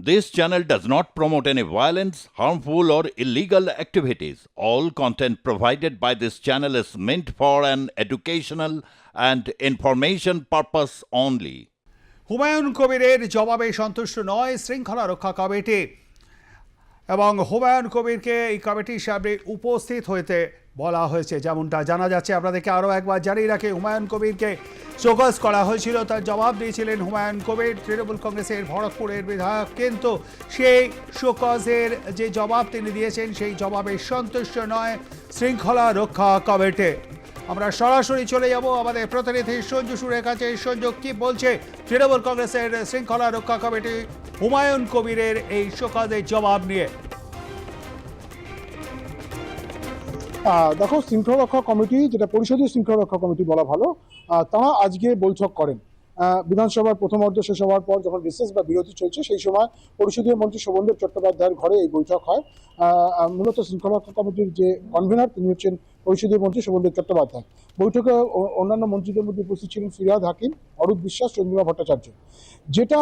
This channel does not promote any violence, harmful, or illegal activities. All content provided by this channel is meant for an educational and information purpose only. Humayun কবিরের জবাবে সন্তুষ্ট নয় শৃঙ্খলা রক্ষা committee এবং হুমায়ুন কবিরকে এই কমিটির সামনে উপস্থিত হইতে বলা হয়েছে, যেমনটা জানা যাচ্ছে। আপনাদেরকে আরও একবার জানিয়ে রাখি, হুমায়ুন কবিরকে চোকস করা হয়েছিল, তার জবাব দিয়েছিলেন হুমায়ুন কবির, তৃণমূল কংগ্রেসের ভরতপুরের বিধায়ক। কিন্তু সেই শোকজের যে জবাব তিনি দিয়েছেন, সেই জবাবে সন্তুষ্ট নয় শৃঙ্খলা রক্ষা কমিটি। আমরা সরাসরি চলে যাব, আমাদের প্রতিনিধি সঞ্জু সুরের কাছে। সঞ্জু, কি বলছে তৃণমূল কংগ্রেসের শৃঙ্খলা রক্ষা কমিটি? হুমায়ুন কবিরের এই শোকাজের জবাব নিয়ে। দেখো শৃঙ্খলা রক্ষা কমিটি, যেটা পরিষদীয় শৃঙ্খলা রক্ষা কমিটি বলা ভালো তারা আজকে বৈঠক করেন। বিধানসভার প্রথম অর্ধ শেষ হওয়ার পর যখন রিসেস বা বিরতি চলছে, সেই সময় পরিষদীয় মন্ত্রী শোভনদেব চট্টোপাধ্যায়ের ঘরে এই বৈঠক হয়। মূলত শৃঙ্খলা কমিটির যে কনভেনার তিনি হচ্ছেন পরিষদীয় মন্ত্রী শোভনদেব চট্টোপাধ্যায়। বৈঠকে অন্যান্য মন্ত্রীদের মধ্যে উপস্থিত ছিলেন ফিরাদ হাকিম, অরূপ বিশ্বাস, চন্দ্রিমা ভট্টাচার্য। যেটা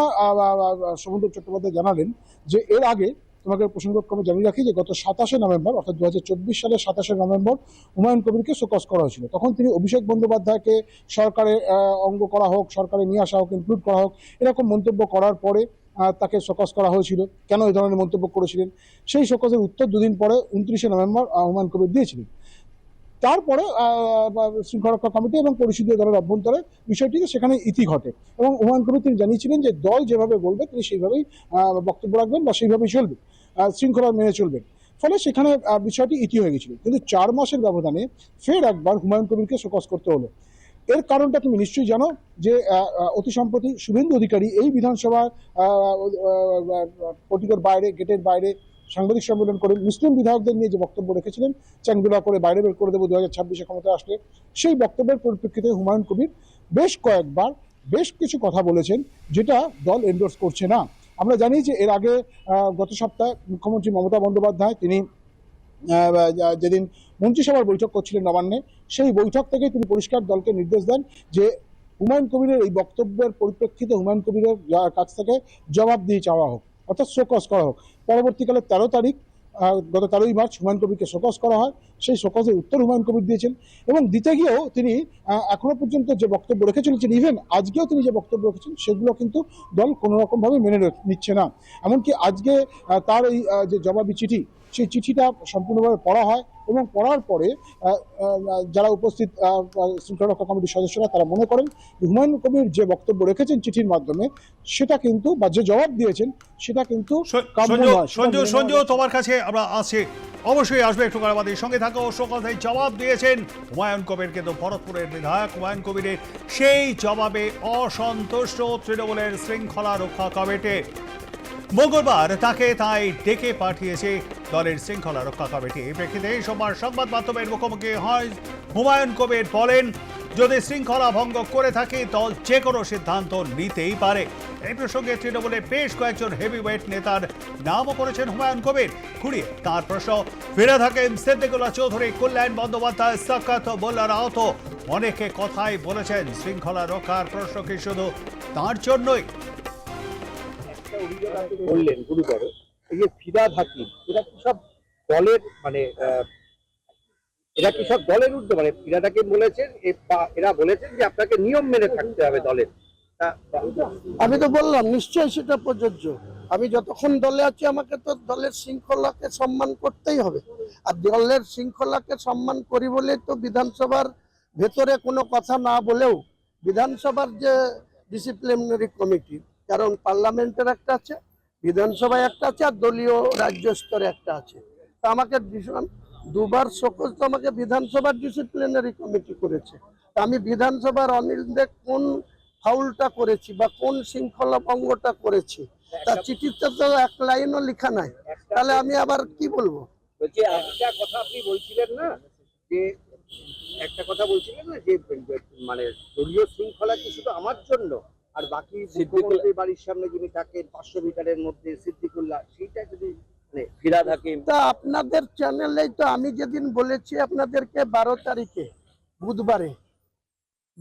শোভনদেব চট্টোপাধ্যায় জানালেন যে এর আগে তোমাকে প্রসঙ্গক্রমে জানিয়ে রাখি যে গত সাতাশে নভেম্বর, অর্থাৎ দু হাজার চব্বিশ সালের সাতাশে নভেম্বর হুমায়ুন কবিরকে শোকস করা হয়েছিল। তখন তিনি অভিষেক বন্দ্যোপাধ্যায়কে সরকারে অঙ্গ করা হোক, সরকারে নিয়ে আসা হোক ইনক্লুড করা হোক, এরকম মন্তব্য করার পরে তাকে শোকস করা হয়েছিল। কেন এই ধরনের মন্তব্য করেছিলেন? সেই শোকসের উত্তর দুদিন পরে, উনত্রিশে নভেম্বর হুমায়ুন কবির দিয়েছিলেন। তারপরে শৃঙ্খলা কমিটি এবং পরিষদীয় দলের অভ্যন্তরে বিষয়টিকে সেখানে ইতি ঘটে এবং হুমায়ুন কবির তিনি জানিয়েছিলেন যে দল যেভাবে বলবে তিনি সেইভাবেই বক্তব্য রাখবেন বা সেইভাবেই চলবে শৃঙ্খলা মেনে চলবেন ফলে সেখানে বিষয়টি ইতি হয়ে গেছিল কিন্তু চার মাসের ব্যবধানে ফের একবার হুমায়ুন কবিরকে শোকস করতে হলো এর কারণটা তুমি নিশ্চয়ই জানো যে অতি সম্প্রতি শুভেন্দু অধিকারী এই বিধানসভার পটিকের বাইরে গেটের বাইরে সাংবাদিক সম্মেলন করে মুসলিম বিধায়কদের নিয়ে যে বক্তব্য রেখেছিলেন চ্যাংদুলা করে বাইরে বের করে দেবো দু হাজার ছাব্বিশে ক্ষমতা আসলে, সেই বক্তব্যের পরিপ্রেক্ষিতে হুমায়ুন কবির বেশ কয়েকবার বেশ কিছু কথা বলেছেন যেটা দল এন্ডোর্স করছে না। আমরা জানি যে এর আগে গত সপ্তাহে মুখ্যমন্ত্রী মমতা বন্দ্যোপাধ্যায়, তিনি যেদিন মন্ত্রিসভার বৈঠক করছিলেন নবান্নে, সেই বৈঠক থেকে তিনি পরিষ্কার দলকে নির্দেশ দেন যে হুমায়ুন কবিরের এই বক্তব্যের পরিপ্রেক্ষিতে হুমায়ুন কবিরের কাছ থেকে জবাব দিয়ে চাওয়া হোক। অর্থাৎ শোকস করা হোক। পরবর্তীকালে তেরো তারিখ গত তেরোই মার্চ হুমায়ুন কবিরকে শোকস করা হয়। সেই শোকসের উত্তর হুমায়ুন কবির দিয়েছেন এবং দিতে গিয়েও তিনি এখনও পর্যন্ত যে বক্তব্য রেখে চলেছেন ইভেন আজকেও তিনি যে বক্তব্য রেখেছেন, সেগুলো কিন্তু দল কোনো রকমভাবে মেনে নিচ্ছে না। এমনকি আজকে তার এই যে জবাবি চিঠি সেই চিঠিটা সম্পূর্ণভাবে পড়া হয় এবং পড়ার পরে যারা উপস্থিত আহ, আহ, শৃঙ্খলা রক্ষা কমিটির সদস্যরা তারা মনে করেন হুমায়ুন কবির যে বক্তব্য রেখেছেন চিঠির মাধ্যমে সেটা কিন্তু বা যে জবাব দিয়েছেন সেটা কিন্তু সঞ্জু সঞ্জু তোমার কাছে আমরা আসছি অবশ্যই আসবে একটু আমাদের সঙ্গে থাকো। শোকজের জবাব দিয়েছেন হুমায়ুন কবির কিন্তু ভরতপুরের বিধায়ক হুমায়ুন কবিরের। সেই জবাবে অসন্তুষ্ট তৃণমূলের শৃঙ্খলা রক্ষা কমিটি। মঙ্গলবার তাকে তাই ডেকে পাঠিয়েছে দলের শৃঙ্খলা রক্ষা কমিটি এই প্রেক্ষিতে সোমবার সংবাদ মাধ্যমের মুখোমুখি হয় হুমায়ুন কবির বলেন, যদি শৃঙ্খলা ভঙ্গ করে থাকে, দল যে কোনো সিদ্ধান্ত নিতেই পারে। এই প্রসঙ্গে তৃণমূলের বেশ কয়েকজন হেভিওয়েট নেতার নামও করেছেন হুমায়ুন কবির। ঘুরিয়ে তার প্রশ্ন, ফিরে থাকেন সিদ্দিকুল্লাহ চৌধুরী, কল্যাণ বন্দ্যোপাধ্যায়, সাক্ষাৎ মোল্লা রাহত অনেকে কথাই বলেছেন, শৃঙ্খলা রক্ষার প্রশ্ন কি শুধু তার জন্যই? বললেন গুরুতর এই যে ফিরাদ হাকিম এরা কি সব দলের মানে এরা কি সব দলের ঊর্ধ্বে? মানে ফিরাদ বলেছেন এরা বলেছেন যে আপনাকে নিয়ম মেনে থাকতে হবে দলের। আমি তো বললাম, নিশ্চয়ই সেটা প্রযোজ্য। আমি যতক্ষণ দলে আছি, আমাকে তো দলের শৃঙ্খলাকে সম্মান করতেই হবে। আর দলের শৃঙ্খলাকে সম্মান করি বলে তো বিধানসভার ভেতরে কোনো কথা না বলেও বিধানসভার যে ডিসিপ্লিনারি কমিটি কারণ পার্লামেন্টের একটা আছে বিধানসভায় একটা আছে আর দলীয় রাজ্য স্তরে একটা আছে। তা আমাকে ভীষণ- দুবার সকল তো আমাকে বিধানসভার ডিসিপ্লিনারি কমিটি করেছে। তা আমি বিধানসভার অনিল দেব কোন ফাউলটা করেছি বা কোন শৃঙ্খলা ভঙ্গটা করেছি তার চিঠিতে তো এক লাইনও লেখা নাই। তাহলে আমি আবার কি বলব? একটা কথা আপনি বলছিলেন না যে একটা কথা বলছিলেন না যে মানে দলীয় শৃঙ্খলা কি শুধু আমার জন্য? আর বাকি মুখ্যমন্ত্রীর বাড়ির সামনে যিনি থাকেন পাঁচশো মিটারের মধ্যে সিদ্দিকুল্লাহ সেইটা যদি মানে ফিরাদ হাকিম তা আপনাদের চ্যানেলেই তো আমি যেদিন বলেছি আপনাদেরকে বারো তারিখে বুধবারে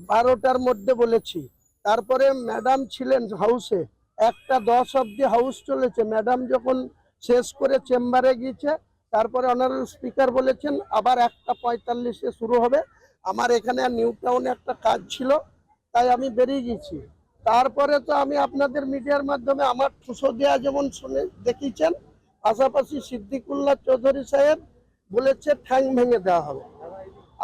বারোটার মধ্যে বলেছি। তারপরে ম্যাডাম ছিলেন হাউসে একটা দশ অব্দি হাউস চলেছে। ম্যাডাম যখন শেষ করে চেম্বারে গিয়েছে তারপরে অনারেবল স্পিকার বলেছেন আবার একটা পঁয়তাল্লিশে শুরু হবে। আমার এখানে নিউ টাউনে একটা কাজ ছিল তাই আমি বেরিয়ে গেছি তারপরে তো আমি আপনাদের মিডিয়ার মাধ্যমে আমার ঠুসো দেওয়া যেমন শুনে দেখিয়েছেন, পাশাপাশি সিদ্দিকুল্লাহ চৌধুরী সাহেব বলেছে ঠ্যাং ভেঙে দেওয়া হবে।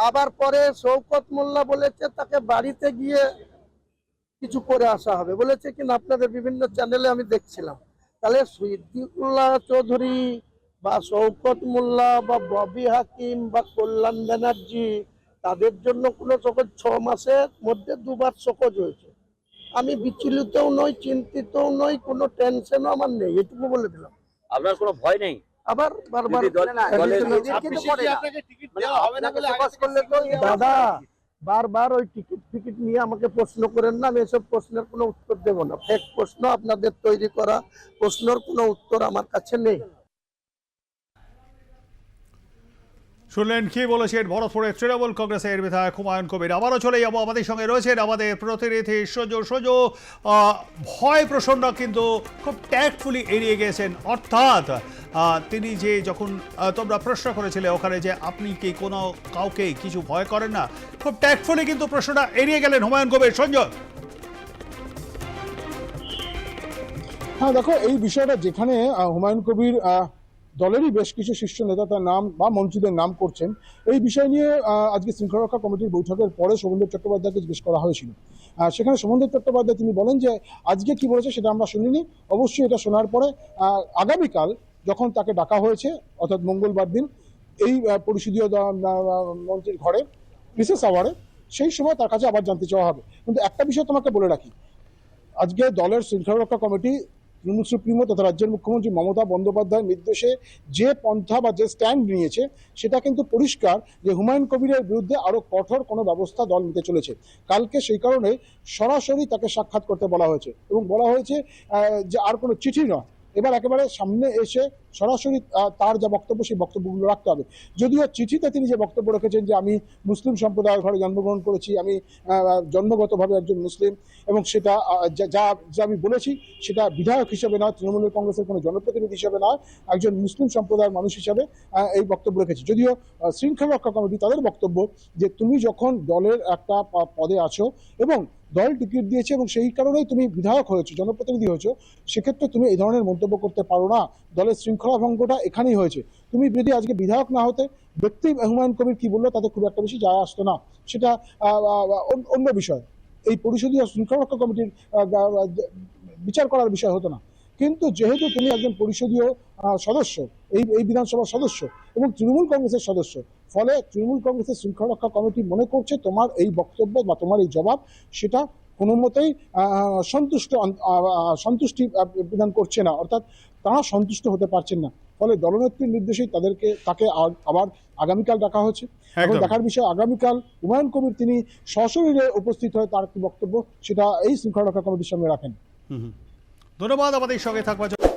আবার পরে শৌকত মোল্লা বলেছে তাকে বাড়িতে গিয়ে কিছু করে আসা হবে। বলেছে কিনা আপনাদের বিভিন্ন চ্যানেলে আমি দেখছিলাম। তাহলে সিদ্দিকুল্লাহ চৌধুরী বা শৌকত মোল্লা বা ববি হাকিম বা কল্যাণ ব্যানার্জি, তাদের জন্য কোনো সকল ছ মাসের মধ্যে দুবার সকজ হয়েছে। আমি বিচলিতও নই চিন্তিতও নই কোনো টেনশনও আমার নেই এটুকু বলে দিলাম। আপনার কোনো ভয় নেই? আবার বারবার। মানে দাদা বারবার ওই টিকিট ফিকিট নিয়ে আমাকে প্রশ্ন করেন না আমি এসব প্রশ্নের কোনো উত্তর দেব না। ফেক প্রশ্ন আপনাদের তৈরি করা প্রশ্নের কোনো উত্তর আমার কাছে নেই। শুনলেন কি বলেছেন? ভরতপুরের তৃণমূল কংগ্রেসের বিধায়ক হুমায়ুন কবির। আবারও চলে যাব আমাদের সঙ্গে রয়েছেন আমাদের প্রতিনিধি সোজো সোজো। ভয় প্রসন্ন কিন্তু খুব ট্যাক্টফুলি এড়িয়ে গেছেন। অর্থাৎ তিনি যে যখন তোমরা প্রশ্ন করেছিলে ওখানে যে আপনি কি কোনো কাউকে কিছু ভয় করেন না? খুব ট্যাক্টফুলি কিন্তু প্রশ্নটা এড়িয়ে গেলেন হুমায়ুন কবির। সঞ্জয়। হ্যাঁ দেখো, এই বিষয়টা যেখানে হুমায়ুন কবির দলেরই বেশ কিছু শীর্ষ নেতা তার নাম বা মন্ত্রীদের নাম করছেন। এই বিষয় নিয়ে আজকে শৃঙ্খলা কমিটির বৈঠকের পরে শোভনদেব চট্টোপাধ্যায়কে জিজ্ঞেস করা হয়েছিল। সেখানে শোভনদেব চট্টোপাধ্যায় তিনি বলেন যে, আজকে কি বলেছে সেটা আমরা শুনিনি। অবশ্যই এটা শোনার পরে আগামীকাল যখন তাকে ডাকা হয়েছে, অর্থাৎ মঙ্গলবার দিন, এই পরিষদীয় মন্ত্রীর ঘরে বিশেষ আওয়ারে, সেই সময় তার কাছে আবার জানতে চাওয়া হবে। কিন্তু একটা বিষয় তোমাকে বলে রাখি। আজকে দলের শৃঙ্খলা কমিটি তৃণমূল সুপ্রিমো তথা রাজ্যের মুখ্যমন্ত্রী মমতা বন্দ্যোপাধ্যায়ের নির্দেশে যে পন্থা বা যে স্ট্যান্ড নিয়েছে, সেটা কিন্তু পরিষ্কার যে হুমায়ুন কবিরের বিরুদ্ধে আরও কঠোর কোনো ব্যবস্থা দল নিতে চলেছে। কালকে সেই কারণে সরাসরি তাকে সাক্ষাৎ করতে বলা হয়েছে এবং বলা হয়েছে যে আর কোনো চিঠি নয়। এবার একেবারে সামনে এসে সরাসরি তার যা বক্তব্য, সেই বক্তব্যগুলো রাখতে হবে। যদিও চিঠিতে তিনি যে বক্তব্য রেখেছেন যে আমি মুসলিম সম্প্রদায়ের ঘরে জন্মগ্রহণ করেছি, আমি জন্মগতভাবে একজন মুসলিম, এবং সেটা যা, যা- আমি বলেছি, সেটা বিধায়ক হিসেবে নয় তৃণমূল কংগ্রেসের কোনো জনপ্রতিনিধি হিসেবে নয়, একজন মুসলিম সম্প্রদায়ের মানুষ হিসেবে এই বক্তব্য রেখেছি। যদিও শৃঙ্খলা রক্ষা কমিটি, তাদের বক্তব্য যে তুমি যখন দলের একটা পদে আছো এবং দল টিকিট দিয়েছে এবং সেই কারণেই তুমি বিধায়ক হয়েছো, জনপ্রতিনিধি হয়েছো, সেক্ষেত্রে তুমি এই ধরনের মন্তব্য করতে পারো না। দলের শৃঙ্খলা ভঙ্গটা এখানেই হয়েছে। তুমি যদি আজকে বিধায়ক না হতে, ব্যক্তি হুমায়ুন কবির কি বলল, তাতে খুব একটা বেশি যায় আসতো না। সেটা অন্য- বিষয়। এই পরিষদীয় শৃঙ্খলা কমিটির বিচার করার বিষয় হতো না। কিন্তু যেহেতু তুমি একজন পরিষদীয় সদস্য, এই এই বিধানসভার সদস্য এবং তৃণমূল কংগ্রেসের সদস্য, ফলে তৃণমূল কংগ্রেসের শৃঙ্খলা রক্ষা কমিটি মনে করছে তোমার এই বক্তব্য বা তোমার এই জবাব, সেটা কোনো মতেই সন্তুষ্ট সন্তুষ্টি বিধান করছে না। অর্থাৎ তারা সন্তুষ্ট হতে পারছেন না। ফলে দলনেত্রীর নির্দেশেই তাদেরকে তাকে আবার আগামীকাল ডাকা হয়েছে। এখন দেখার বিষয় আগামীকাল হুমায়ুন কবির তিনি সশরীরে উপস্থিত হয়ে তার একটি বক্তব্য সেটা এই শৃঙ্খলা রক্ষা কমিটির সামনে রাখেন। ধন্যবাদ আমাদের সঙ্গে থাকবার